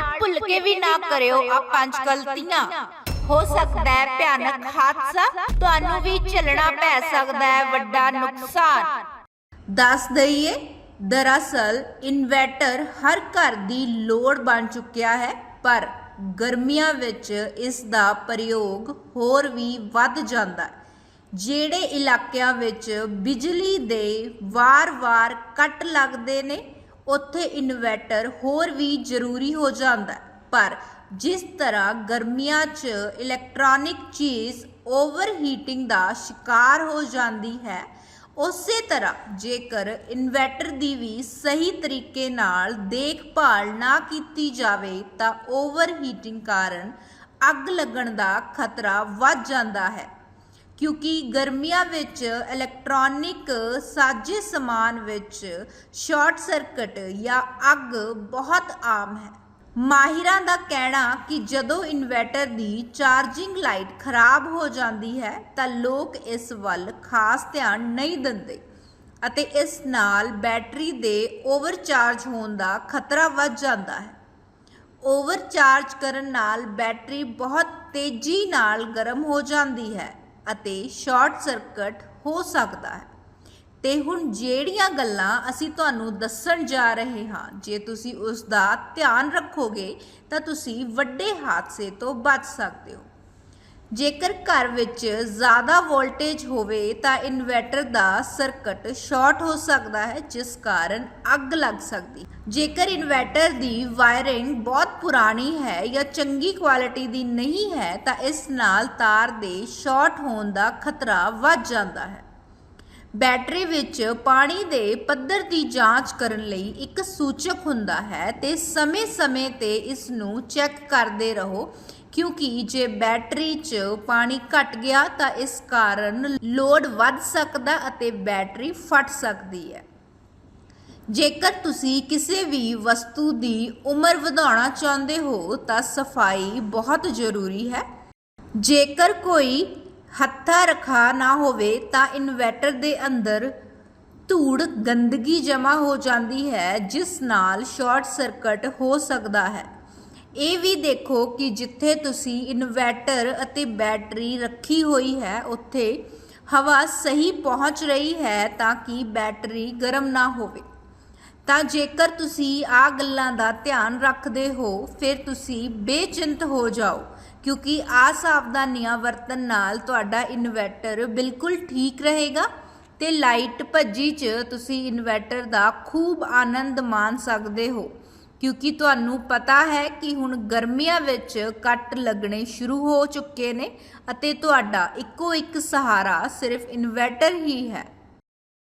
ਨਾਲ ਭੁੱਲ ਕੇ ਵੀ ਨਾ ਕਰਿਓ ਆ ਪੰਜ ਗਲਤੀਆਂ ਹੋ ਸਕਦਾ ਹੈ ਭਿਆਨਕ ਹਾਦਸਾ, ਤੁਹਾਨੂੰ ਵੀ ਝੱਲਣਾ ਪੈ ਸਕਦਾ ਹੈ ਵੱਡਾ ਨੁਕਸਾਨ। ਦੱਸ ਦਈਏ, ਦਰਅਸਲ ਇਨਵਰਟਰ ਹਰ ਘਰ ਦੀ ਲੋੜ ਬਣ ਚੁੱਕਿਆ ਹੈ, ਪਰ ਗਰਮੀਆਂ ਵਿੱਚ ਇਸ ਦਾ ਪ੍ਰਯੋਗ ਹੋਰ ਵੀ ਵੱਧ ਜਾਂਦਾ ਹੈ। ਜਿਹੜੇ ਇਲਾਕਿਆਂ ਵਿੱਚ ਬਿਜਲੀ ਦੇ ਵਾਰ-ਵਾਰ ਕੱਟ ਲੱਗਦੇ ਨੇ ਉੱਥੇ ਇਨਵਰਟਰ ਹੋਰ ਵੀ ਜ਼ਰੂਰੀ ਹੋ ਜਾਂਦਾ ਪਰ ਜਿਸ ਤਰ੍ਹਾਂ ਗਰਮੀਆਂ 'ਚ ਇਲੈਕਟ੍ਰੋਨਿਕ ਚੀਜ਼ ਓਵਰਹੀਟਿੰਗ ਦਾ ਸ਼ਿਕਾਰ ਹੋ ਜਾਂਦੀ ਹੈ, ਉਸੇ ਤਰ੍ਹਾਂ ਜੇਕਰ ਇਨਵਰਟਰ ਦੀ ਵੀ ਸਹੀ ਤਰੀਕੇ ਨਾਲ ਦੇਖਭਾਲ ਨਾ ਕੀਤੀ ਜਾਵੇ, ਤਾਂ ਓਵਰਹੀਟਿੰਗ ਕਾਰਨ ਅੱਗ ਲੱਗਣ ਦਾ ਖਤਰਾ ਵੱਧ ਜਾਂਦਾ ਹੈ। ਕਿਉਂਕਿ ਗਰਮੀਆਂ ਵਿੱਚ ਇਲੈਕਟ੍ਰੋਨਿਕ ਸਾਜ਼ੇ ਸਮਾਨ ਵਿੱਚ ਸ਼ਾਰਟ ਸਰਕਟ ਜਾਂ ਅੱਗ ਬਹੁਤ ਆਮ ਹੈ। ਮਾਹਿਰਾਂ ਦਾ ਕਹਿਣਾ ਕਿ ਜਦੋਂ ਇਨਵਰਟਰ ਦੀ ਚਾਰਜਿੰਗ ਲਾਈਟ ਖਰਾਬ ਹੋ ਜਾਂਦੀ ਹੈ, ਤਾਂ ਲੋਕ ਇਸ ਵੱਲ ਖਾਸ ਧਿਆਨ ਨਹੀਂ ਦਿੰਦੇ ਅਤੇ ਇਸ ਨਾਲ ਬੈਟਰੀ ਦੇ ਓਵਰਚਾਰਜ ਹੋਣ ਦਾ ਖਤਰਾ ਵੱਧ ਜਾਂਦਾ ਹੈ। ਓਵਰਚਾਰਜ ਕਰਨ ਨਾਲ ਬੈਟਰੀ ਬਹੁਤ ਤੇਜ਼ੀ ਨਾਲ ਗਰਮ ਹੋ ਜਾਂਦੀ ਹੈ ਅਤੇ ਸ਼ਾਰਟ ਸਰਕਟ ਹੋ ਸਕਦਾ ਹੈ। ਤੇ ਹੁਣ ਜਿਹੜੀਆਂ ਗੱਲਾਂ ਅਸੀਂ ਤੁਹਾਨੂੰ ਦੱਸਣ ਜਾ ਰਹੇ ਹਾਂ, ਜੇ ਤੁਸੀਂ ਉਸ ਦਾ ਧਿਆਨ ਰੱਖੋਗੇ ਤਾਂ ਤੁਸੀਂ ਵੱਡੇ ਹਾਦਸੇ ਤੋਂ ਬਚ ਸਕਦੇ ਹੋ। ਜੇਕਰ ਘਰ ਵਿੱਚ ਜ਼ਿਆਦਾ ਵੋਲਟੇਜ ਹੋਵੇ ਤਾਂ ਇਨਵਰਟਰ ਦਾ ਸਰਕਟ ਸ਼ਾਰਟ ਹੋ ਸਕਦਾ ਹੈ, ਜਿਸ ਕਾਰਨ ਅੱਗ ਲੱਗ ਸਕਦੀ। ਜੇਕਰ ਇਨਵਰਟਰ ਦੀ ਵਾਇਰਿੰਗ ਬਹੁਤ ਪੁਰਾਣੀ ਹੈ ਜਾਂ ਚੰਗੀ ਕੁਆਲਿਟੀ ਦੀ ਨਹੀਂ ਹੈ, ਤਾਂ ਇਸ ਨਾਲ ਤਾਰ ਦੇ ਸ਼ਾਰਟ ਹੋਣ ਦਾ ਖਤਰਾ ਵੱਧ ਜਾਂਦਾ ਹੈ। ਬੈਟਰੀ ਵਿੱਚ ਪਾਣੀ ਦੇ ਪੱਧਰ ਦੀ ਜਾਂਚ ਕਰਨ ਲਈ ਇੱਕ ਸੂਚਕ ਹੁੰਦਾ ਹੈ ਤੇ ਸਮੇਂ-ਸਮੇਂ ਤੇ ਇਸ ਨੂੰ ਚੈੱਕ ਕਰਦੇ ਰਹੋ। ਕਿਉਂਕਿ ਜੇ ਬੈਟਰੀ 'ਚ ਪਾਣੀ ਘਟ ਗਿਆ ਤਾਂ ਇਸ ਕਾਰਨ ਲੋਡ ਵੱਧ ਸਕਦਾ ਅਤੇ ਬੈਟਰੀ ਫਟ ਸਕਦੀ ਹੈ। ਜੇਕਰ ਤੁਸੀਂ ਕਿਸੇ ਵੀ ਵਸਤੂ ਦੀ ਉਮਰ ਵਧਾਉਣਾ ਚਾਹੁੰਦੇ ਹੋ ਤਾਂ ਸਫ਼ਾਈ ਬਹੁਤ ਜ਼ਰੂਰੀ ਹੈ। ਜੇਕਰ ਕੋਈ ਹੱਥਾਂ ਰਖਾ ਨਾ ਹੋਵੇ ਤਾਂ ਇਨਵੈਟਰ ਦੇ ਅੰਦਰ ਧੂੜ ਗੰਦਗੀ ਜਮ੍ਹਾਂ ਹੋ ਜਾਂਦੀ ਹੈ, ਜਿਸ ਨਾਲ ਸ਼ਾਰਟ ਸਰਕਟ ਹੋ ਸਕਦਾ ਹੈ। ਇਹ ਵੀ ਦੇਖੋ ਕਿ ਜਿੱਥੇ ਤੁਸੀਂ ਇਨਵਰਟਰ ਅਤੇ ਬੈਟਰੀ ਰੱਖੀ ਹੋਈ ਹੈ, ਉੱਥੇ ਹਵਾ ਸਹੀ ਪਹੁੰਚ ਰਹੀ ਹੈ ਤਾਂ ਕਿ ਬੈਟਰੀ ਗਰਮ ਨਾ ਹੋਵੇ। ਤਾਂ ਜੇਕਰ ਤੁਸੀਂ ਆ ਗੱਲਾਂ ਦਾ ਧਿਆਨ ਰੱਖਦੇ ਹੋ, ਫਿਰ ਤੁਸੀਂ ਬੇਚਿੰਤ ਹੋ ਜਾਓ, ਕਿਉਂਕਿ ਆ ਸਾਵਧਾਨੀਆਂ ਵਰਤਣ ਨਾਲ ਤੁਹਾਡਾ ਇਨਵੈਟਰ ਬਿਲਕੁਲ ਠੀਕ ਰਹੇਗਾ ਤੇ ਲਾਈਟ ਭੱਜੀ 'ਚ ਤੁਸੀਂ ਇਨਵੈਟਰ ਦਾ ਖੂਬ ਆਨੰਦ ਮਾਣ ਸਕਦੇ ਹੋ। ਕਿਉਂਕਿ ਤੁਹਾਨੂੰ ਪਤਾ ਹੈ ਕਿ ਹੁਣ ਗਰਮੀਆਂ ਵਿੱਚ ਕੱਟ ਲੱਗਣੇ ਸ਼ੁਰੂ ਹੋ ਚੁੱਕੇ ਨੇ ਅਤੇ ਤੁਹਾਡਾ ਇੱਕੋ ਇੱਕ ਸਹਾਰਾ ਸਿਰਫ ਇਨਵਰਟਰ ਹੀ ਹੈ।